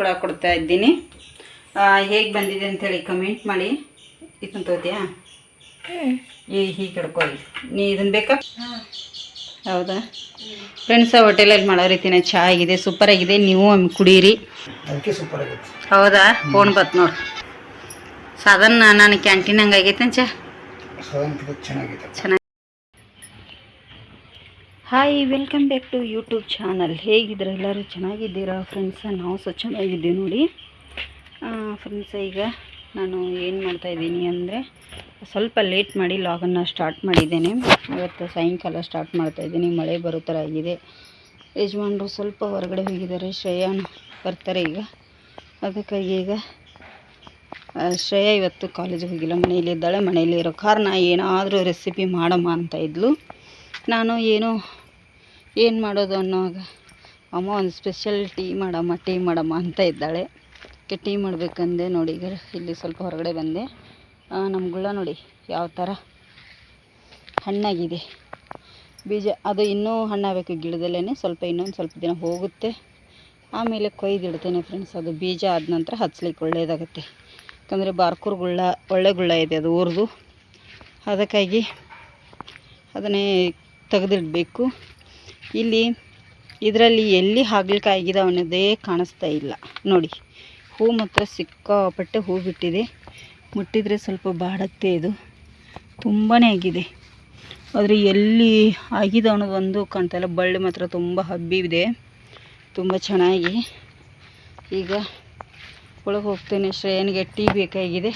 ಕೂಡ ಕೊಡ್ತಾ ಇದ್ದೀನಿ. ಹೇಗೆ ಬಂದಿದೆ ಅಂತೇಳಿ ಕಮೆಂಟ್ ಮಾಡಿ. ಇದನ್ನ ತೋತಿಯಾ ಈ ಹೀಗೆ ಹಿಡ್ಕೊಳ್ಳಿ. ನೀ ಇದನ್ನು ಬೇಕಾ? ಹೌದಾ? ಫ್ರೆಂಡ್ಸ್ ಹೋಟೆಲಲ್ಲಿ ಮಾಡೋ ರೀತಿನೇ ಚಹಾ ಆಗಿದೆ. ಸೂಪರ್ ಆಗಿದೆ. ನೀವು ಒಮ್ಮೆ ಕುಡೀರಿ. ಹೌದಾ? ಫೋನ್ ಬತ್ ನೋಡಿ. ಸಾಧಾರಣ ನಾನು ಕ್ಯಾಂಟೀನ್ ಹಂಗಾಗೈತೆ ಚೆನ್ನಾಗಿದೆ ಚೆನ್ನಾಗಿ hi welcome back to YouTube channel ಹೇಗಿದ್ರೆ ಎಲ್ಲರೂ ಚೆನ್ನಾಗಿದ್ದೀರಾ? ಫ್ರೆಂಡ್ಸ ನಾವು ಸಹ ಚೆನ್ನಾಗಿದ್ದೀವಿ ನೋಡಿ. ಫ್ರೆಂಡ್ಸ ಈಗ ನಾನು ಏನು ಮಾಡ್ತಾಯಿದ್ದೀನಿ ಅಂದರೆ ಸ್ವಲ್ಪ ಲೇಟ್ ಮಾಡಿ ಲಾಗನ್ನು ಸ್ಟಾರ್ಟ್ ಮಾಡಿದ್ದೇನೆ. ಇವತ್ತು ಸಾಯಂಕಾಲ ಸ್ಟಾರ್ಟ್ ಮಾಡ್ತಾಯಿದ್ದೀನಿ ಮಳೆ ಬರೋ ಥರ ಆಗಿದೆ. ಯಜಮಾನರು ಸ್ವಲ್ಪ ಹೊರಗಡೆ ಹೋಗಿದ್ದಾರೆ. ಶ್ರೇಯಾನ್ ಬರ್ತಾರೆ ಈಗ. ಅದಕ್ಕಾಗಿ ಈಗ ಶ್ರೇಯಾ ಇವತ್ತು ಕಾಲೇಜಿಗೆ ಹೋಗಿಲ್ಲ. ಮನೆಯಲ್ಲಿದ್ದಾಳೆ ಮನೆಯಲ್ಲಿ ಇರೋ ಕಾರಣ ಏನಾದರೂ ರೆಸಿಪಿ ಮಾಡಮ್ಮ ಅಂತ ಇದ್ಲು. ನಾನು ಏನು ಏನು ಮಾಡೋದು ಅನ್ನೋವಾಗ, ಅಮ್ಮ, ಒಂದು ಸ್ಪೆಷಲ್ ಟೀ ಮಾಡಮ್ಮ ಟೀ ಮಾಡಮ್ಮ ಅಂತ ಇದ್ದಾಳೆ. ಅದಕ್ಕೆ ಟೀ ಮಾಡಬೇಕಂದೆ ನೋಡಿ, ಈಗ ಇಲ್ಲಿ ಸ್ವಲ್ಪ ಹೊರಗಡೆ ಬಂದೆ. ನಮ್ಮ ಗುಳ್ಳ ನೋಡಿ, ಯಾವ ಥರ ಹಣ್ಣಾಗಿದೆ. ಬೀಜ, ಅದು ಇನ್ನೂ ಹಣ್ಣಾಗಬೇಕು ಗಿಡದಲ್ಲೇ ಸ್ವಲ್ಪ ಇನ್ನೊಂದು ಸ್ವಲ್ಪ ದಿನ ಹೋಗುತ್ತೆ. ಆಮೇಲೆ ಕೊಯ್ದಿಡ್ತೇನೆ ಫ್ರೆಂಡ್ಸ್ ಅದು ಬೀಜ ಆದ ನಂತರ ಹಚ್ಲಿಕ್ಕೆ ಒಳ್ಳೆಯದಾಗುತ್ತೆ ಯಾಕಂದರೆ ಬಾರ್ಕೂರ್ ಗುಳ್ಳ, ಒಳ್ಳೆ ಗುಳ್ಳ ಇದೆ ಅದು ಊರ್ದು. ಅದಕ್ಕಾಗಿ ಅದನ್ನೇ ತೆಗೆದಿಡಬೇಕು. ಇಲ್ಲಿ ಇದರಲ್ಲಿ ಎಲ್ಲಿ ಹಾಗಲಕಾಯಿ ಆಗಿದೆ ಅನ್ನೋದೇ ಕಾಣಿಸ್ತಾ ಇಲ್ಲ. ನೋಡಿ, ಹೂ ಮಾತ್ರ ಸಿಕ್ಕಾಪಟ್ಟೆ ಹೂ ಬಿಟ್ಟಿದೆ. ಮುಟ್ಟಿದರೆ ಸ್ವಲ್ಪ ಬಾಡತ್ತೆ ಇದು. ತುಂಬಾ ಆಗಿದೆ. ಆದರೆ ಎಲ್ಲಿ ಆಗಿದೆ ಅನ್ನೋದು ಒಂದು ಕಾಣ್ತಾ ಇಲ್ಲ. ಬಳ್ಳಿ ಮಾತ್ರ ತುಂಬ ಹಬ್ಬಿದೆ. ತುಂಬ ಚೆನ್ನಾಗಿ. ಈಗ ಒಳಗೆ ಹೋಗ್ತೇನೆ ಶ್ರೇಯನಿಗೆ. ಟೀ ಬೇಕಾಗಿದೆ.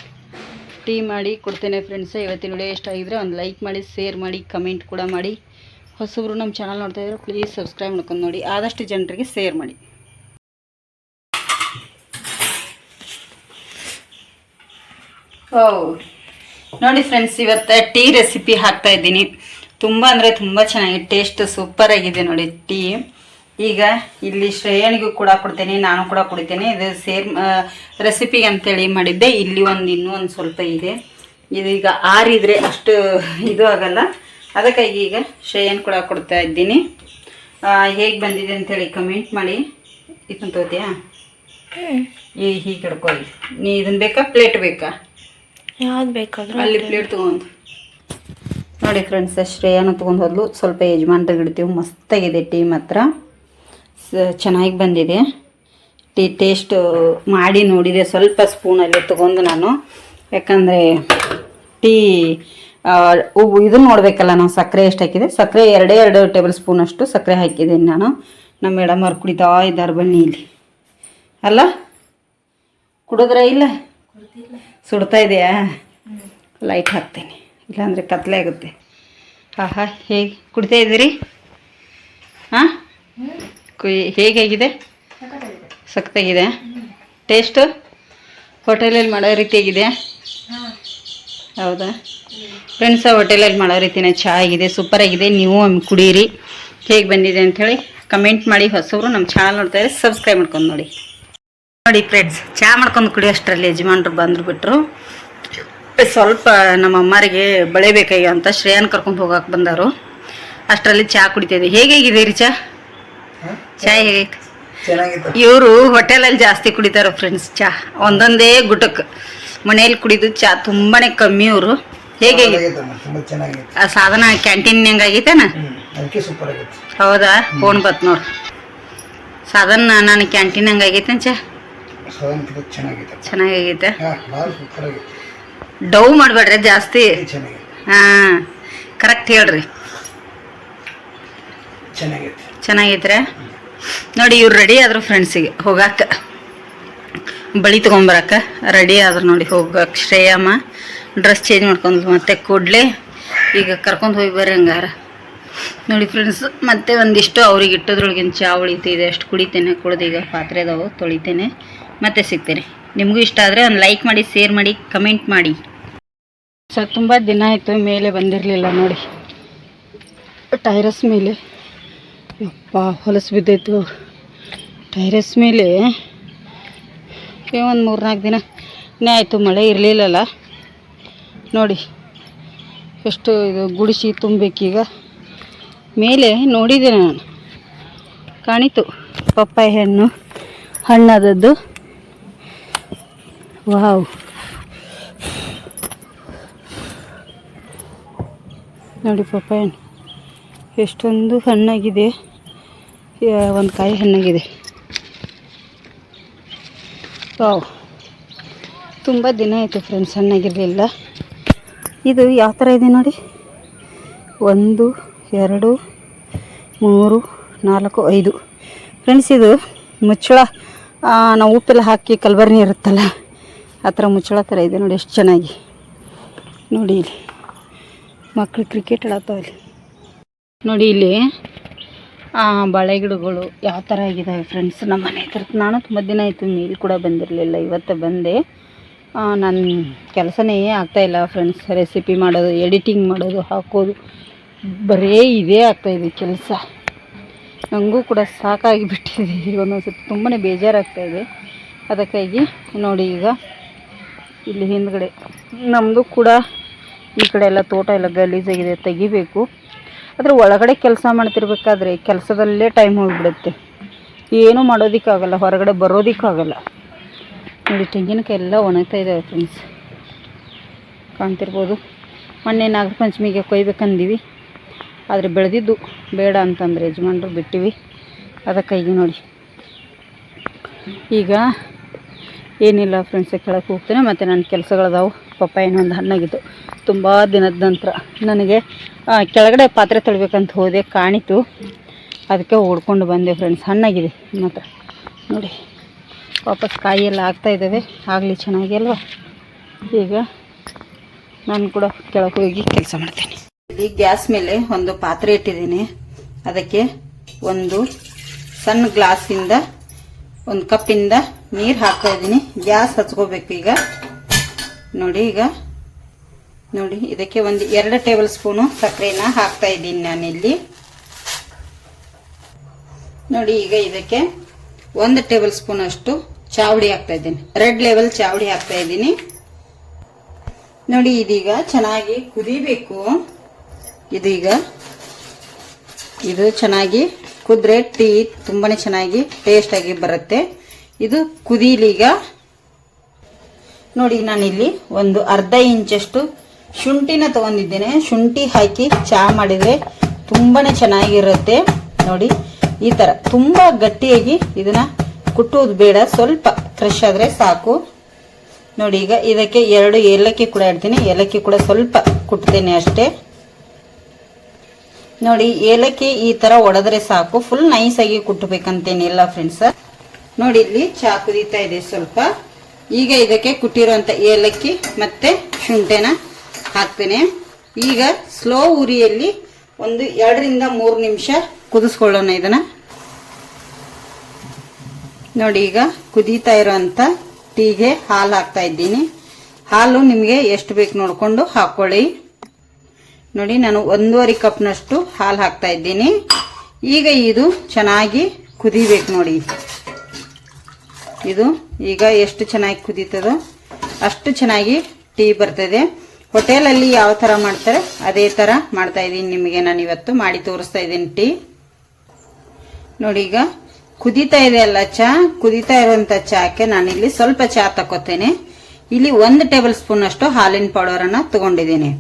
ಟೀ ಮಾಡಿ ಕೊಡ್ತೇನೆ ಫ್ರೆಂಡ್ಸ್ ಇವತ್ತಿನ ವಿಡಿಯೋ ಇಷ್ಟ ಆಗಿದ್ರೆ ಒಂದು ಲೈಕ್ ಮಾಡಿ ಶೇರ್ ಮಾಡಿ ಕಮೆಂಟ್ ಕೂಡ ಮಾಡಿ. ಹೊಸಬ್ರು ನಮ್ಮ ಚಾನಲ್ ನೋಡ್ತಾ ಇದ್ರೆ ಪ್ಲೀಸ್ ಸಬ್ಸ್ಕ್ರೈಬ್ ಮಾಡ್ಕೊಂಡು ನೋಡಿ. ಆದಷ್ಟು ಜನರಿಗೆ ಶೇರ್ ಮಾಡಿ. ಓ, ನೋಡಿ ಫ್ರೆಂಡ್ಸ್ ಇವತ್ತು ಟೀ ರೆಸಿಪಿ ಹಾಕ್ತಾ ಇದ್ದೀನಿ. ತುಂಬ ಅಂದರೆ ತುಂಬ ಚೆನ್ನಾಗಿ ಟೇಸ್ಟ್ ಸೂಪರ್ ಆಗಿದೆ ನೋಡಿ ಟೀ. ಈಗ ಇಲ್ಲಿ ಶ್ರೇಯಣಿಗೂ ಕೂಡ ಕೊಡ್ತೇನೆ, ನಾನು ಕೂಡ ಕುಡಿತೇನೆ. ಇದು ಸೇರ್ ರೆಸಿಪಿಗೆ ಅಂತೇಳಿ ಮಾಡಿದ್ದೆ. ಇಲ್ಲಿ ಒಂದು ಇನ್ನೂ ಒಂದು ಸ್ವಲ್ಪ ಇದೆ. ಇದೀಗ ಆರಿದ್ರೆ ಅಷ್ಟು ಇದು ಆಗಲ್ಲ. ಅದಕ್ಕಾಗಿ ಈಗ ಶ್ರೇಯನ್ ಕೂಡ ಕೊಡ್ತಾ ಇದ್ದೀನಿ. ಹೇಗೆ ಬಂದಿದೆ ಅಂತೇಳಿ ಕಮೆಂಟ್ ಮಾಡಿ. ಇದನ್ನ ತೋತಿಯಾ ಈ ಹೀಗೆ ಹಿಡ್ಕೊಳ್ಳಿ. ನೀ ಇದನ್ನ ಬೇಕಾ? ಪ್ಲೇಟ್ ಬೇಕಾ? ಯಾವ್ದು ಬೇಕಾದ್ರೆ ಅಲ್ಲಿ ಪ್ಲೇಟ್ ತೊಗೊಂಡು. ನೋಡಿ ಫ್ರೆಂಡ್ಸ್ ಶ್ರೇಯಾನು ತೊಗೊಂಡು ಹೋದ್ಲು. ಸ್ವಲ್ಪ ಯಜಮಾನ್ರಿಗೆ ಇಡ್ತೀವಿ ಮಸ್ತಾಗಿದೆ ಟೀ ಮಾತ್ರ. ಸ- ಚೆನ್ನಾಗಿ ಬಂದಿದೆ. ಟೀ ಟೇಸ್ಟ್ ಮಾಡಿ ನೋಡಿದೆ. ಸ್ವಲ್ಪ ಸ್ಪೂನಲ್ಲಿ ತೊಗೊಂಡು ನಾನು. ಯಾಕಂದರೆ ಟೀ ಇದನ್ನ ನೋಡಬೇಕಲ್ಲ ನಾವು, ಸಕ್ಕರೆ ಎಷ್ಟು ಹಾಕಿದೆ? ಸಕ್ಕರೆ ಎರಡೇ ಎರಡು ಟೇಬಲ್ ಸ್ಪೂನಷ್ಟು ಸಕ್ಕರೆ ಹಾಕಿದ್ದೀನಿ ನಾನು. ನಮ್ಮ ಮೇಡಮ್ ಅವ್ರು ಕುಡಿತಾ ಇದ್ದಾರೆ ಬನ್ನಿ ಇಲ್ಲಿ. ಅಲ್ಲ? ಕುಡಿದ್ರೆ ಇಲ್ಲ? ಸುಡ್ತಾ ಇದೆಯಾ? ಲೈಟ್ ಹಾಕ್ತೀನಿ. ಇಲ್ಲಾಂದರೆ ಕತ್ಲೆ ಆಗುತ್ತೆ. ಆಹಾ, ಹೇಗೆ ಕುಡಿತಾ ಇದ್ದೀರಿ? ಹಾಂ? ಹೇಗೆ ಹೇಗಾಗಿದೆ ಸಖತ್ತಾಗಿದೆ. ಟೇಸ್ಟು ಹೋಟೆಲಲ್ಲಿ ಮಾಡೋ ರೀತಿಯಾಗಿದೆ ಹೌದಾ? ಫ್ರೆಂಡ್ಸ ಹೋಟೆಲಲ್ಲಿ ಮಾಡೋ ರೀತಿನ ಚಹಾ ಸೂಪರಾಗಿದೆ ಸೂಪರ್ ಆಗಿದೆ. ನೀವು ಕುಡೀರಿ. ಹೇಗೆ ಬಂದಿದೆ ಅಂಥೇಳಿ ಕಮೆಂಟ್ ಮಾಡಿ. ಹೊಸವರು ನಮ್ಮ ಚಾನಲ್ ನೋಡ್ತಾ ಇದ್ರೆ ಸಬ್ಸ್ಕ್ರೈಬ್ ಮಾಡ್ಕೊಂಡು ನೋಡಿ. ನೋಡಿ ಫ್ರೆಂಡ್ಸ್ ಚಹಾ ಮಾಡ್ಕೊಂಡು ಕುಡಿಯೋಷ್ಟರಲ್ಲಿ ಯಜಮಾನ್ರು ಬಂದ್ರು ಬಿಟ್ರು. ಸ್ವಲ್ಪ ನಮ್ಮ ಅಮ್ಮರಿಗೆ ಬಳೆ ಬೇಕಾಗಿ ಅಂತ ಶ್ರೇಯನ್ ಕರ್ಕೊಂಡು ಹೋಗಕ್ಕೆ ಬಂದರು. ಅಷ್ಟರಲ್ಲಿ ಚಹಾ ಹೇಗೆ ಹೇಗಿದೆ ರೀ ಚಹಾ ಚಹಾ ಹೇಗೆ ಇವರು ಹೋಟೆಲಲ್ಲಿ ಜಾಸ್ತಿ ಕುಡಿತಾರೆ ಫ್ರೆಂಡ್ಸ್ ಚಹಾ ಒಂದೊಂದೇ ಗುಟಕ್. ಮನೆಯಲ್ಲಿ ಕುಡಿದು ಚಾ ತುಂಬಾನೇ ಕಮ್ಮಿ ಅವರು. ಹೇಗೆ? ಆ ಸಾಧನ ಕ್ಯಾಂಟೀನ್ ಹೆಂಗಾಗೈತೇನ ಆಗೈತೇನ ಆಗೈತೆ. ಹೌದಾ? ಫೋನ್ ಬತ್ ನೋಡ್ರಿ ಸಾಧನ ನಾನು ಕ್ಯಾಂಟೀನ್ ಹಂಗಾಗೈತೆ ಚಾ ಸಾಧನ ಚೆನ್ನಾಗೈತೆ ಆಗೈತೆ. ಡವ್ ಮಾಡಬೇಡ್ರಿ ಜಾಸ್ತಿ. ಹಾ ಕರೆಕ್ಟ್ ಹೇಳ್ರಿ. ಚೆನ್ನಾಗೈತ್ರೆ? ನೋಡಿ ಇವ್ರು ರೆಡಿ ಆದ್ರು ಫ್ರೆಂಡ್ಸಿಗೆ ಹೋಗಾಕ. ಬಳಿ ತೊಗೊಂಬರಕ್ಕೆ. ರೆಡಿ ಆದ್ರೆ ನೋಡಿ ಹೋಗಕ್ಕೆ ಶ್ರೇಯಮ್ಮ. ಡ್ರೆಸ್ ಚೇಂಜ್ ಮಾಡ್ಕೊಂಡು ಮತ್ತೆ ಕೂಡಲೇ. ಈಗ ಕರ್ಕೊಂಡು ಹೋಗಿ ಬರ್ರಿ ಹಂಗಾರ. ನೋಡಿ ಫ್ರೆಂಡ್ಸ್ ಮತ್ತೆ ಒಂದಿಷ್ಟು ಅವ್ರಿಗೆ ಇಟ್ಟದ್ರೊಳಗಿನ ಚಾ ಉಳಿತಿದೆ ಅಷ್ಟು ಕುಡಿತೇನೆ, ಕುಡ್ದು ಈಗ ಪಾತ್ರೆ ಅದಾವು, ತೊಳಿತೇನೆ. ಮತ್ತೆ ಸಿಗ್ತೇನೆ. ನಿಮಗೂ ಇಷ್ಟ ಆದರೆ ಒಂದು ಲೈಕ್ ಮಾಡಿ ಶೇರ್ ಮಾಡಿ ಕಮೆಂಟ್ ಮಾಡಿ. ಸರ್, ತುಂಬ ದಿನ ಆಯಿತು, ಮೇಲೆ ಬಂದಿರಲಿಲ್ಲ ನೋಡಿ. ಟೈರಸ್ ಮೇಲೆ. ಯಪ್ಪ, ಹೊಲಸು ಬಿದ್ದೈತು. ಟೈರಸ್ ಮೇಲೆ ಒಂದು ಮೂರು ನಾಲ್ಕು ದಿನನೇ ಆಯಿತು, ಮಳೆ ಇರಲಿಲ್ಲಲ್ಲ. ನೋಡಿ, ಎಷ್ಟು ಇದು ಗುಡಿಸಿ ತುಂಬಬೇಕೀಗ. ಮೇಲೆ ನೋಡಿದೆ ನಾನು. ಕಾಣಿತು. ಪಪ್ಪಾಯ ಹಣ್ಣು, ಹಣ್ಣಾದದ್ದು. ವಾವ್. ನೋಡಿ ಪಪ್ಪಾಯ ಹಣ್ಣು. ಎಷ್ಟೊಂದು ಹಣ್ಣಾಗಿದೆ. ಒಂದು ಕಾಯಿ ಹಣ್ಣಾಗಿದೆ. ವಾವ್ ತುಂಬ ದಿನ ಆಯಿತು ಫ್ರೆಂಡ್ಸ್ ಸಣ್ಣಗಿರಲಿಲ್ಲ ಇದು ಯಾವ ಥರ ಇದೆ ನೋಡಿ. ಒಂದು, ಎರಡು, ಮೂರು, ನಾಲ್ಕು, ಐದು. ಫ್ರೆಂಡ್ಸ್ ಇದು ಮುಚ್ಚಳ. ನಾವು ಉಪ್ಪೆಲ್ಲ ಹಾಕಿ ಕಲ್ಬರ್ನಿ ಇರುತ್ತಲ್ಲ, ಆ ಥರ ಮುಚ್ಚಳ ಥರ ಇದೆ ನೋಡಿ, ಎಷ್ಟು ಚೆನ್ನಾಗಿ. ನೋಡಿ ಇಲ್ಲಿ ಮಕ್ಕಳು ಕ್ರಿಕೆಟ್ ಆಡತ್ತಾವ ಇಲ್ಲಿ ನೋಡಿ ಇಲ್ಲಿ ಬಾಳೆ ಗಿಡಗಳು ಯಾವ ಥರ ಆಗಿದ್ದಾವೆ ಫ್ರೆಂಡ್ಸ್ ನಮ್ಮ ಮನೆ ಹತ್ರ ನಾನು ತುಂಬ ದಿನ ಆಯಿತು ಮೇಲ್ ಕೂಡ ಬಂದಿರಲಿಲ್ಲ. ಇವತ್ತು ಬಂದೆ. ನನ್ನ ಕೆಲಸನೇ ಆಗ್ತಾಯಿಲ್ಲ ಫ್ರೆಂಡ್ಸ್ ರೆಸಿಪಿ ಮಾಡೋದು ಎಡಿಟಿಂಗ್ ಮಾಡೋದು, ಹಾಕೋದು. ಬರೀ ಇದೇ ಆಗ್ತಾಯಿದೆ ಕೆಲಸ. ನನಗೂ ಕೂಡ ಸಾಕಾಗಿ ಬಿಟ್ಟಿದೆ ಈಗ ಒಂದೊಂದು ಸ್ವಲ್ಪ ತುಂಬಾ ಬೇಜಾರಾಗ್ತಾಯಿದೆ ಅದಕ್ಕಾಗಿ ನೋಡಿ ಈಗ ಇಲ್ಲಿ ಹಿಂದ್ಗಡೆ ನಮ್ಮದು ಕೂಡ ಈ ಕಡೆ ಎಲ್ಲ ತೋಟ ಎಲ್ಲ ಗಲೀಜಾಗಿದೆ. ತೆಗಿಬೇಕು. ಅದ್ರ ಒಳಗಡೆ ಕೆಲಸ ಮಾಡ್ತಿರ್ಬೇಕಾದ್ರೆ ಕೆಲಸದಲ್ಲೇ ಟೈಮ್ ಹೋಗ್ಬಿಡುತ್ತೆ. ಏನೂ ಮಾಡೋದಕ್ಕಾಗಲ್ಲ, ಹೊರಗಡೆ ಬರೋದಕ್ಕಾಗಲ್ಲ. ನೋಡಿ, ತೆಂಗಿನಕಾಯಿ ಎಲ್ಲ ಒಣಗ್ತಾ ಇದ್ದಾವೆ ಫ್ರೆಂಡ್ಸ್ ಕಾಣ್ತಿರ್ಬೋದು. ಮೊನ್ನೆ ನಾಗರ ಪಂಚಮಿಗೆ ಕೊಯ್ಬೇಕಂದೀವಿ. ಆದರೆ ಬೆಳೆದಿದ್ದು ಬೇಡ ಅಂತಂದರೆ ಯಜಮಾನ್ರು ಬಿಟ್ಟಿವಿ. ಅದಕ್ಕಾಗಿ ನೋಡಿ. ಈಗ ಏನಿಲ್ಲ ಫ್ರೆಂಡ್ಸ್ ಕೆಳಗೆ ಹೋಗ್ತೇನೆ, ಮತ್ತು ನನ್ನ ಕೆಲಸಗಳದಾವು ಪಪ್ಪಾಯಿನ ಒಂದು ಹಣ್ಣಾಗಿತ್ತು ತುಂಬ ದಿನದ ನಂತರ ನನಗೆ ಕೆಳಗಡೆ ಪಾತ್ರೆ ತೊಳಿಬೇಕಂತ ಹೋದೆ, ಕಾಣಿತು. ಅದಕ್ಕೆ ಓಡ್ಕೊಂಡು ಬಂದೆ ಫ್ರೆಂಡ್ಸ್ ಹಣ್ಣಾಗಿದೆ ಮಾತ್ರ ನೋಡಿ, ವಾಪಸ್ ಕಾಯಿ ಎಲ್ಲ ಆಗ್ತಾ ಇದ್ದಾವೆ. ಆಗಲಿ ಚೆನ್ನಾಗಿ ಅಲ್ವಾ? ಈಗ ನಾನು ಕೂಡ ಕೆಳಗೆ ಹೋಗಿ ಕೆಲಸ ಮಾಡ್ತೇನೆ. ಇಲ್ಲಿ ಗ್ಯಾಸ್ ಮೇಲೆ ಒಂದು ಪಾತ್ರೆ ಇಟ್ಟಿದ್ದೀನಿ. ಅದಕ್ಕೆ ಒಂದು ಸಣ್ಣ ಗ್ಲಾಸಿಂದ, ಒಂದು ಕಪ್ಪಿಂದ ನೀರು ಹಾಕ್ತಾ ಇದ್ದೀನಿ. ಗ್ಯಾಸ್ ಹಚ್ಕೋಬೇಕು ಈಗ. ನೋಡಿ ಈಗ. ನೋಡಿ, ಇದಕ್ಕೆ ಒಂದು ಎರಡು ಟೇಬಲ್ ಸ್ಪೂನು ಸಕ್ಕರೆನ ಹಾಕ್ತಾ ಇದ್ದೀನಿ ನಾನಿಲ್ಲಿ. ನೋಡಿ, ಈಗ ಇದಕ್ಕೆ ಒಂದು ಟೇಬಲ್ ಸ್ಪೂನ್ ಅಷ್ಟು ಚಾವಡಿ ಹಾಕ್ತಾ ಇದ್ದೀನಿ. ರೆಡ್ ಲೆವೆಲ್ ಚಾವಡಿ ಹಾಕ್ತಾ ಇದ್ದೀನಿ. ನೋಡಿ, ಇದೀಗ ಚೆನ್ನಾಗಿ ಕುದಿಬೇಕು. ಇದೀಗ. ಇದು ಚೆನ್ನಾಗಿ ಕುದ್ರೆ ಟೀ ತುಂಬಾ ಚೆನ್ನಾಗಿ ಟೇಸ್ಟ್ ಆಗಿ ಬರುತ್ತೆ. ಇದು ಕುದೀಲೀಗ ನೋಡಿ, ನಾನಿಲ್ಲಿ ಒಂದು ಅರ್ಧ ಇಂಚಷ್ಟು ಶುಂಠಿನ ತಗೊಂಡಿದ್ದೇನೆ. ಶುಂಠಿ ಹಾಕಿ ಚಹಾ ಮಾಡಿದ್ರೆ ತುಂಬಾನೇ ಚೆನ್ನಾಗಿರುತ್ತೆ. ನೋಡಿ, ಈ ತರ ತುಂಬಾ ಗಟ್ಟಿಯಾಗಿ ಇದನ್ನ ಕುಟ್ಟುವುದು ಬೇಡ. ಸ್ವಲ್ಪ ಕ್ರಶ್ ಆದ್ರೆ ಸಾಕು. ನೋಡಿ, ಈಗ ಇದಕ್ಕೆ ಎರಡು ಏಲಕ್ಕಿ ಕೂಡ ಇಡ್ತೀನಿ ಏಲಕ್ಕಿ ಕೂಡ ಸ್ವಲ್ಪ ಕುಟ್ತೇನೆ ಅಷ್ಟೇ. ನೋಡಿ, ಏಲಕ್ಕಿ ಈ ತರ ಒಡೆದ್ರೆ ಸಾಕು. ಫುಲ್ ನೈಸ್ ಆಗಿ ಕುಟ್ಟಬೇಕಂತೇನಿಲ್ಲ ಫ್ರೆಂಡ್ಸ್ ನೋಡಿ, ಇಲ್ಲಿ ಚಾ ಕುದೀತಾ ಇದೆ ಸ್ವಲ್ಪ. ಈಗ ಇದಕ್ಕೆ ಕುಟ್ಟಿರುವಂತ ಏಲಕ್ಕಿ ಮತ್ತೆ ಶುಂಠಿನ ಹಾಕ್ತೇನೆ. ಈಗ ಸ್ಲೋ ಉರಿಯಲ್ಲಿ ಒಂದು ಎರಡರಿಂದ ಮೂರು ನಿಮಿಷ ಕುದಿಸ್ಕೊಳ್ಳೋಣ ಇದನ್ನ. ನೋಡಿ ಈಗ ಕುದೀತಾ ಇರೋಂಥ ಟೀಗೆ ಹಾಲು ಹಾಕ್ತಾ ಇದ್ದೀನಿ. ಹಾಲು ನಿಮಗೆ ಎಷ್ಟು ಬೇಕು ನೋಡಿಕೊಂಡು ಹಾಕೊಳ್ಳಿ. ನೋಡಿ ನಾನು ಒಂದೂವರೆ ಕಪ್ನಷ್ಟು ಹಾಲು ಹಾಕ್ತಾ ಇದ್ದೀನಿ. ಈಗ ಇದು ಚೆನ್ನಾಗಿ ಕುದಿಬೇಕು ನೋಡಿ. ಇದು ಈಗ ಎಷ್ಟು ಚೆನ್ನಾಗಿ ಕುದೀತದೋ ಅಷ್ಟು ಚೆನ್ನಾಗಿ ಟೀ ಬರ್ತದೆ. ಹೋಟೆಲಲ್ಲಿ ಯಾವ ಥರ ಮಾಡ್ತಾರೆ ಅದೇ ಥರ ಮಾಡ್ತಾ ಇದ್ದೀನಿ ನಿಮಗೆ ನಾನು ಇವತ್ತು ಮಾಡಿ ತೋರಿಸ್ತಾ ಇದ್ದೀನಿ ಟೀ. ನೋಡಿ ಈಗ ಕುದೀತಾ ಇದೆ ಅಲ್ಲ ಚಾ, ಕುದೀತಾ ಇರುವಂತ ಚಾಕ್ಕೆ ನಾನಿಲ್ಲಿ ಸ್ವಲ್ಪ ಚಾ ತಕೋತೇನೆ ಇಲ್ಲಿ ಒಂದು ಟೇಬಲ್ ಸ್ಪೂನ್ ಅಷ್ಟು ಹಾಲಿನ ಪೌಡರ್ ಅನ್ನ ತಗೊಂಡಿದ್ದೀನಿ.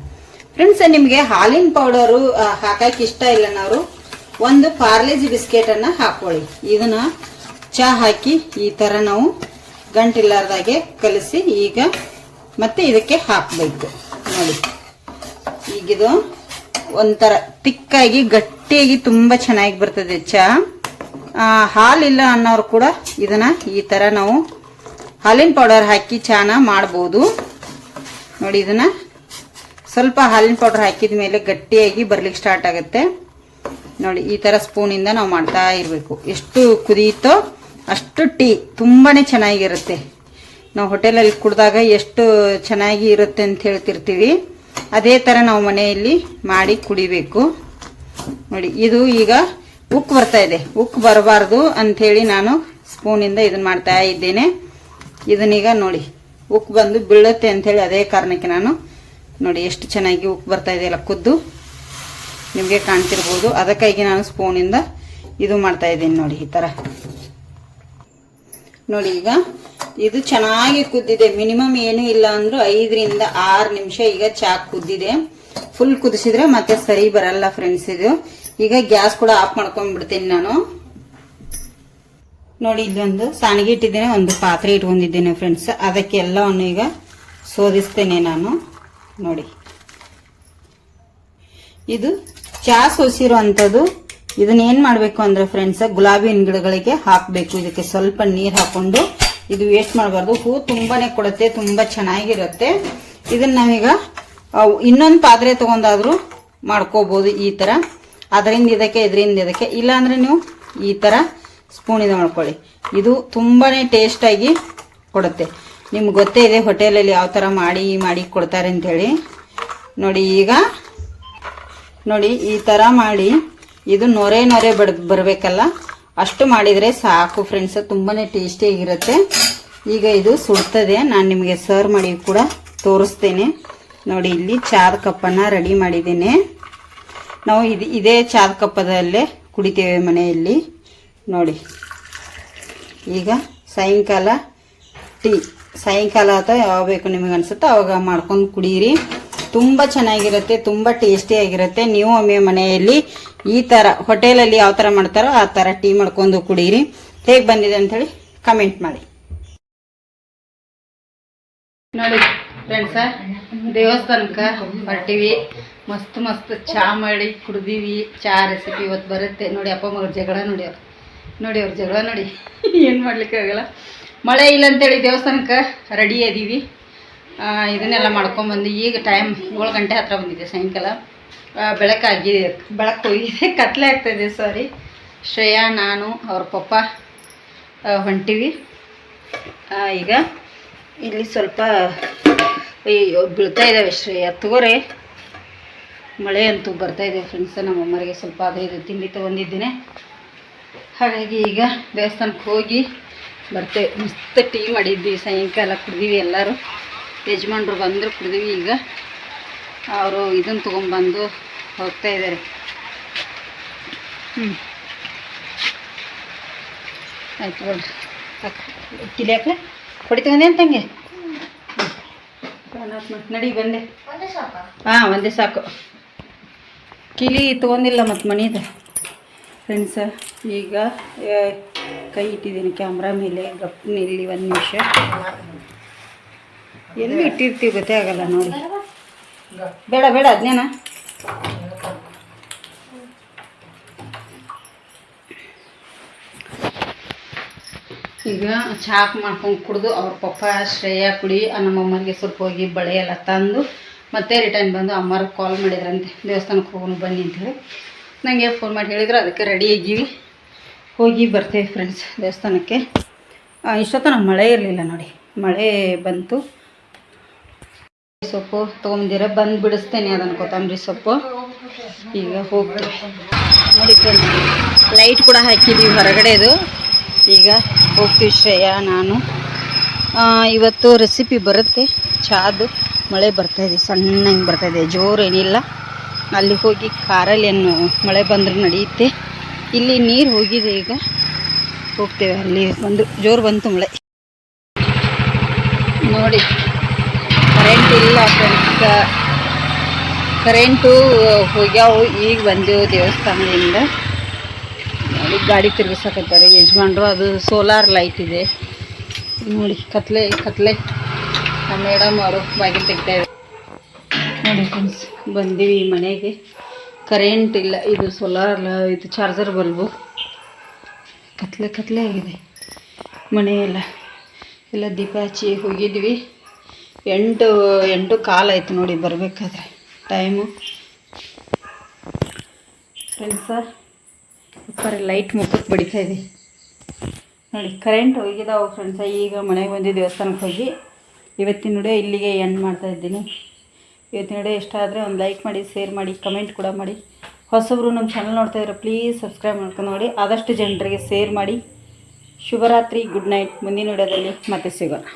ಫ್ರೆಂಡ್ಸ್, ನಿಮಗೆ ಹಾಲಿನ ಪೌಡರು ಹಾಕಕ್ಕೆ ಇಷ್ಟ ಇಲ್ಲ ನಾವು ಒಂದು ಪಾರ್ಲೇಜಿ ಬಿಸ್ಕೆಟನ್ನು ಹಾಕೊಳ್ಳಿ. ಇದನ್ನ ಚಾ ಹಾಕಿ ಈ ತರ ನಾವು ಗಂಟಿಲ್ಲಾರ್ದಾಗೆ ಕಲಸಿ ಈಗ ಮತ್ತೆ ಇದಕ್ಕೆ ಹಾಕಬೇಕು. ನೋಡಿ. ಈಗಿದು ಒಂಥರ ತಿಕ್ಕಾಗಿ, ಗಟ್ಟಿಯಾಗಿ ತುಂಬಾ ಚೆನ್ನಾಗಿ ಬರ್ತದೆ ಚಹಾ ಹಾಲಿಲ್ಲ ಅನ್ನೋರು ಕೂಡ ಇದನ್ನ ಈ ತರ ನಾವು ಹಾಲಿನ ಪೌಡರ್ ಹಾಕಿ ಚಹಾನ ಮಾಡ್ಬೋದು. ನೋಡಿ ಇದನ್ನ. ಸ್ವಲ್ಪ ಹಾಲಿನ ಪೌಡರ್ ಹಾಕಿದ ಮೇಲೆ ಗಟ್ಟಿಯಾಗಿ ಬರ್ಲಿಕ್ಕೆ ಸ್ಟಾರ್ಟ್ ಆಗುತ್ತೆ. ನೋಡಿ, ಈ ತರ ಸ್ಪೂನಿಂದ ನಾವು ಮಾಡ್ತಾ ಇರಬೇಕು. ಎಷ್ಟು ಕುದಿಯುತ್ತೋ ಅಷ್ಟು ಟೀ ತುಂಬಾ ಚೆನ್ನಾಗಿರುತ್ತೆ. ನಾವು ಹೋಟೆಲಲ್ಲಿ ಕುಡಿದಾಗ ಎಷ್ಟು ಚೆನ್ನಾಗಿ ಇರುತ್ತೆ ಅಂತ ಹೇಳ್ತಿರ್ತೀವಿ. ಅದೇ ಥರ ನಾವು ಮನೆಯಲ್ಲಿ ಮಾಡಿ ಕುಡಿಬೇಕು. ನೋಡಿ, ಇದು ಈಗ ಉಕ್ಕು ಬರ್ತಾ ಇದೆ. ಉಕ್ಕು ಬರಬಾರ್ದು ಅಂಥೇಳಿ ನಾನು ಸ್ಪೂನಿಂದ ಇದನ್ನ ಮಾಡ್ತಾ ಇದ್ದೇನೆ. ಇದನ್ನೀಗ ನೋಡಿ ಉಕ್ಕು ಬಂದು ಬೀಳುತ್ತೆ ಅಂಥೇಳಿ ಅದೇ ಕಾರಣಕ್ಕೆ ನಾನು ನೋಡಿ ಎಷ್ಟು ಚೆನ್ನಾಗಿ ಉಕ್ಕು ಬರ್ತಾ ಇದೆಯಲ್ಲ ಕುದ್ದು. ನಿಮಗೆ ಕಾಣ್ತಿರ್ಬೋದು. ಅದಕ್ಕಾಗಿ ನಾನು ಸ್ಪೂನಿಂದ ಇದು ಮಾಡ್ತಾ ಇದ್ದೀನಿ ನೋಡಿ ಈ ಥರ ನೋಡಿ ಈಗ. ಇದು ಚೆನ್ನಾಗಿ ಕುದ್ದಿದೆ. ಮಿನಿಮಮ್ ಏನೂ ಇಲ್ಲ ಅಂದ್ರು ಐದರಿಂದ ಆರು ನಿಮಿಷ ಈಗ ಚಾ ಕುದ್ದಿದೆ. ಫುಲ್ ಕುದಿಸಿದ್ರೆ ಮತ್ತೆ ಸರಿ ಬರಲ್ಲ ಫ್ರೆಂಡ್ಸ್ ಇದು. ಈಗ ಗ್ಯಾಸ್ ಕೂಡ ಆಫ್ ಮಾಡ್ಕೊಂಡ್ಬಿಡ್ತೀನಿ ನಾನು. ನೋಡಿ ಇಲ್ಲೊಂದು ಸಾಣಿಗೆ ಇಟ್ಟಿದ್ದೇನೆ, ಒಂದು ಪಾತ್ರೆ ಇಟ್ಕೊಂಡಿದ್ದೇನೆ ಫ್ರೆಂಡ್ಸ್ ಅದಕ್ಕೆ ಎಲ್ಲವನ್ನು ಈಗ ಸೋದಿಸ್ತೇನೆ ನಾನು. ನೋಡಿ. ಇದು ಚಾ ಸೋಸಿರೋ ಅಂಥದ್ದು ಇದನ್ನ ಏನ್ ಮಾಡಬೇಕು ಅಂದ್ರೆ ಫ್ರೆಂಡ್ಸ್ ಗುಲಾಬಿ ಹಣ್ಣು ಗಿಡಗಳಿಗೆ ಹಾಕಬೇಕು. ಇದಕ್ಕೆ ಸ್ವಲ್ಪ ನೀರು ಹಾಕೊಂಡು ಇದು ವೇಸ್ಟ್ ಮಾಡಬಾರ್ದು. ಹೂ ತುಂಬಾನೇ ಕೊಡುತ್ತೆ, ತುಂಬಾ ಚೆನ್ನಾಗಿರುತ್ತೆ. ಇದನ್ನ ನಾವೀಗ ಇನ್ನೊಂದು ಪಾತ್ರೆ ತಗೊಂಡಾದ್ರು ಮಾಡ್ಕೋಬಹುದು ಈ ತರ. ಅದರಿಂದ ಇದಕ್ಕೆ, ಇದರಿಂದ ಇದಕ್ಕೆ. ಇಲ್ಲಾಂದ್ರೆ ನೀವು ಈ ಥರ ಸ್ಪೂನಿಂದ ಮಾಡ್ಕೊಳ್ಳಿ. ಇದು ತುಂಬಾ ಟೇಸ್ಟಾಗಿ ಕೊಡುತ್ತೆ. ನಿಮ್ಗೆ ಗೊತ್ತೇ ಇದೆ ಹೋಟೆಲಲ್ಲಿ ಯಾವ ಥರ ಮಾಡಿ ಮಾಡಿ ಕೊಡ್ತಾರೆ ಅಂತೇಳಿ. ನೋಡಿ ಈಗ, ನೋಡಿ ಈ ಥರ ಮಾಡಿ ಇದು ನೊರೆ ನೊರೆ ಬಡ್ ಬರಬೇಕಲ್ಲ? ಅಷ್ಟು ಮಾಡಿದರೆ ಸಾಕು ಫ್ರೆಂಡ್ಸ್ ತುಂಬಾ ಟೇಸ್ಟಿಯಾಗಿರುತ್ತೆ ಈಗ ಇದು ಸುಡ್ತದೆ. ನಾನು ನಿಮಗೆ ಸರ್ವ್ ಮಾಡಿ ಕೂಡ ತೋರಿಸ್ತೇನೆ. ನೋಡಿ, ಇಲ್ಲಿ ಚಾದ ಕಪ್ಪನ್ನು ರೆಡಿ ಮಾಡಿದ್ದೇನೆ. ನಾವು ಇದು ಇದೇ ಚಾದ ಕಪ್ಪದಲ್ಲೇ ಕುಡಿತೇವೆ ಮನೆಯಲ್ಲಿ. ನೋಡಿ, ಈಗ ಸಾಯಂಕಾಲ ಟೀ. ಸಾಯಂಕಾಲ ಅಥವಾ ಯಾವಾಗ ಬೇಕು ನಿಮಗೆ ಅನಿಸುತ್ತೋ ಅವಾಗ ಮಾಡ್ಕೊಂಡು ಕುಡೀರಿ. ತುಂಬ ಚೆನ್ನಾಗಿರುತ್ತೆ, ತುಂಬ ಟೇಸ್ಟಿಯಾಗಿರುತ್ತೆ ನೀವು ಒಮ್ಮೆ ಮನೆಯಲ್ಲಿ ಈ ಥರ ಹೋಟೆಲಲ್ಲಿ ಯಾವ ಥರ ಮಾಡ್ತಾರೋ ಆ ಥರ ಟೀ ಮಾಡ್ಕೊಂಡು ಕುಡೀರಿ. ಹೇಗೆ ಬಂದಿದೆ ಹೇಳಿ ಕಮೆಂಟ್ ಮಾಡಿ. ನೋಡಿ ಫ್ರೆಂಡ್ಸ ದೇವಸ್ಥಾನಕ್ಕೆ ಹೊರಟಿವಿ. ಮಸ್ತ್ ಮಸ್ತ್ ಚಹಾ ಮಾಡಿ ಕುಡ್ದೀವಿ. ಚಹಾ ರೆಸಿಪಿ ಇವತ್ತು ಬರುತ್ತೆ. ನೋಡಿ ಅಪ್ಪ ಮಗಳ ಜಗಳ ನೋಡಿ ಅವ್ರು. ನೋಡಿ ಅವ್ರ ಜಗಳ ನೋಡಿ. ಏನು ಮಾಡ್ಲಿಕ್ಕೆ ಆಗಲ್ಲ ಮಳೆ ಇಲ್ಲ ಅಂತೇಳಿ ದೇವಸ್ಥಾನಕ್ಕೆ ರೆಡಿ ಅದೀವಿ ಇದನ್ನೆಲ್ಲ ಮಾಡ್ಕೊಂಬಂದು ಈಗ ಟೈಮ್ ಏಳು ಗಂಟೆ ಹತ್ರ ಬಂದಿದೆ ಸಾಯಂಕಾಲ. ಬೆಳಕಾಗಿ ಬೆಳಕು ಹೋಗಿದೆ, ಕತ್ಲೆ ಆಗ್ತಾಯಿದೆ ಸಾರಿ ಶ್ರೇಯಾ, ನಾನು, ಅವ್ರ ಪಪ್ಪ ಹೊಂಟಿವಿ. ಈಗ ಇಲ್ಲಿ ಸ್ವಲ್ಪ ಅಯ್ಯೋ ಬೀಳ್ತಾ ಇದ್ದಾವೆ ಶ್ರೇಯ. ತಗೋರಿ. ಮಳೆ ಅಂತೂ ಬರ್ತಾ ಇದೆ ಫ್ರೆಂಡ್ಸ್ ನಮ್ಮ ಅಮ್ಮರಿಗೆ ಸ್ವಲ್ಪ ಅದೇ ಇದು ತಿಂಡಿ ತೊಗೊಂಡಿದ್ದೇನೆ. ಹಾಗಾಗಿ ಈಗ ದೇವಸ್ಥಾನಕ್ಕೆ ಹೋಗಿ ಬರ್ತೇವೆ ಮಸ್ತ್ ಟೀ ಮಾಡಿದ್ವಿ ಸಾಯಂಕಾಲ, ಕುಡಿದೀವಿ ಎಲ್ಲರೂ. ಯಜಮಾನ್ರು ಬಂದರು ಕುಡಿದ್ವಿ ಈಗ. ಅವರು ಇದನ್ನು ತೊಗೊಂಬಂದು ಹೋಗ್ತಾ ಇದ್ದಾರೆ ಹ್ಞೂ ಆಯ್ತು ಬಿಡ್ರಿ ಕಿಲಿಯಾಕ ಹೊಡಿ ತಗೊಂಡೆ ಅಂತಂಗೆ ನಡಿ ಬಂದೆ. ಹಾಂ ಒಂದೇ ಸಾಕು. ಕಿಲಿ ತೊಗೊಂಡಿಲ್ಲ ಮತ್ತು ಮನೆಯದು ಫ್ರೆಂಡ್ಸ ಈಗ ಕೈ ಇಟ್ಟಿದ್ದೀನಿ ಕ್ಯಾಮ್ರಾ ಮೇಲೆ ಗಪ್ ನಿಲ್ಲಿ ಒಂದು ನಿಮಿಷ. ಎಲ್ಲಿ ಇಟ್ಟಿರ್ತೀವಿ ಗೊತ್ತೇ ಆಗಲ್ಲ ನೋಡಿ. ಬೇಡ ಬೇಡ ಅದನ್ನೇನ ಈಗ ಚಾಕ್ ಮಾಡ್ಕೊಂಡು ಕುಡಿದು ಅವ್ರ ಪಪ್ಪ ಶ್ರೇಯ ಕುಡಿ ನಮ್ಮಮ್ಮನಿಗೆ ಸ್ವಲ್ಪ ಹೋಗಿ ಬಳೆ ಎಲ್ಲ ತಂದು ಮತ್ತೆ ರಿಟರ್ನ್ ಬಂದು ಅಮ್ಮರು ಕಾಲ್ ಮಾಡಿದ್ರಂತೆ. ದೇವಸ್ಥಾನಕ್ಕೆ ಹೋಗೋಣ ಬನ್ನಿ ಅಂತೇಳಿ. ನನಗೆ ಫೋನ್ ಮಾಡಿ ಹೇಳಿದ್ರು, ಅದಕ್ಕೆ ರೆಡಿ ಆಗಿವಿ. ಹೋಗಿ ಬರ್ತೇವೆ ಫ್ರೆಂಡ್ಸ್ ದೇವಸ್ಥಾನಕ್ಕೆ. ಇಷ್ಟೊತ್ತು ನಮ್ಮ ಮಳೆ ಇರಲಿಲ್ಲ ನೋಡಿ. ಮಳೆ ಬಂತು. ಸೊಪ್ಪು ತೊಗೊಂಬಂದಿರ, ಬಂದು ಬಿಡಿಸ್ತೇನೆ ಅದನ್ನು ಕೊತ್ತಂಬರಿ ಸೊಪ್ಪು. ಈಗ ಹೋಗ್ತೀವಿ ನೋಡಿ ಲೈಟ್ ಕೂಡ ಹಾಕಿದ್ದೀವಿ ಹೊರಗಡೆದು ಈಗ ಹೋಗ್ತೀವಿ ಶ್ರೇಯ, ನಾನು. ಇವತ್ತು ರೆಸಿಪಿ ಬರುತ್ತೆ. ಚಾದು, ಮಳೆ ಬರ್ತಾಯಿದೆ ಸಣ್ಣಂಗೆ ಬರ್ತಾಯಿದೆ ಜೋರು ಏನಿಲ್ಲ. ಅಲ್ಲಿ ಹೋಗಿ ಕಾರಲ್ಲಿ ಏನು ಮಳೆ ಬಂದ್ರೆ ನಡೆಯುತ್ತೆ. ಇಲ್ಲಿ ನೀರು ಹೋಗಿದೆ ಈಗ. ಹೋಗ್ತೇವೆ ಅಲ್ಲಿ ಬಂದು, ಜೋರು ಬಂತು ಮಳೆ. ನೋಡಿ. ಇಲ್ಲ ಫ್ರೆಂಡ್ಸ್ ಕರೆಂಟು ಹೋಗ್ಯಾವು, ಈಗ ಬಂದೆವು ದೇವಸ್ಥಾನದಿಂದ. ನೋಡಿ, ಗಾಡಿ ತಿರುಗಿಸಕತ್ತಾರೆ. ಯಜಮಾನ್ರು, ಅದು ಸೋಲಾರ್ ಲೈಟ್ ಇದೆ. ನೋಡಿ, ಕತ್ಲೆ ಕತ್ಲೆ. ಮೇಡಮ್ ಅವರು ಬಾಗಿಲು ತೆಗಿತಾ ಇದ್ದಾರೆ ನೋಡಿ ಫ್ರೆಂಡ್ಸ್ ಬಂದೀವಿ ಮನೆಗೆ. ಕರೆಂಟ್ ಇಲ್ಲ, ಇದು ಸೋಲಾರ್ ಇದು ಚಾರ್ಜರ್ ಬಲ್ಬು. ಕತ್ಲೆ ಕತ್ಲೆ ಆಗಿದೆ. ಮನೆಯೆಲ್ಲ. ಎಲ್ಲ ದೀಪ ಹಚ್ಚಿ ಹೋಗಿದ್ವಿ. ಎಂಟು ಎಂಟು ಕಾಲಾಯ್ತು ನೋಡಿ ಬರಬೇಕಾದ್ರೆ. ಟೈಮು ಫ್ರೆಂಡ್ಸ ಸರಿ ಲೈಟ್ ಮುಖಕ್ಕೆ ಬಡಿತಾ ಇದೆ. ನೋಡಿ ಕರೆಂಟ್ ಹೋಗಿದಾವೆ ಫ್ರೆಂಡ್ಸ ಈಗ ಮನೆಗೆ ಬಂದು ದೇವಸ್ಥಾನಕ್ಕೆ ಹೋಗಿ. ಇವತ್ತಿನ ವಿಡಿಯೋ ಇಲ್ಲಿಗೆ ಎಂಡ್ ಮಾಡ್ತಾ ಇದ್ದೀನಿ. ಇವತ್ತಿನ ವಿಡಿಯೋ ಇಷ್ಟ ಆದರೆ ಒಂದು ಲೈಕ್ ಮಾಡಿ ಶೇರ್ ಮಾಡಿ ಕಮೆಂಟ್ ಕೂಡ ಮಾಡಿ. ಹೊಸಬ್ರು ನಮ್ಮ ಚಾನಲ್ ನೋಡ್ತಾ ಇದ್ರೆ ಪ್ಲೀಸ್ ಸಬ್ಸ್ಕ್ರೈಬ್ ಮಾಡ್ಕೊಂಡು ನೋಡಿ. ಆದಷ್ಟು ಜನರಿಗೆ ಶೇರ್ ಮಾಡಿ. ಶುಭರಾತ್ರಿ ಗುಡ್ ನೈಟ್ ಮುಂದಿನ ವಿಡಿಯೋದಲ್ಲಿ ಮತ್ತೆ ಸಿಗೋಣ.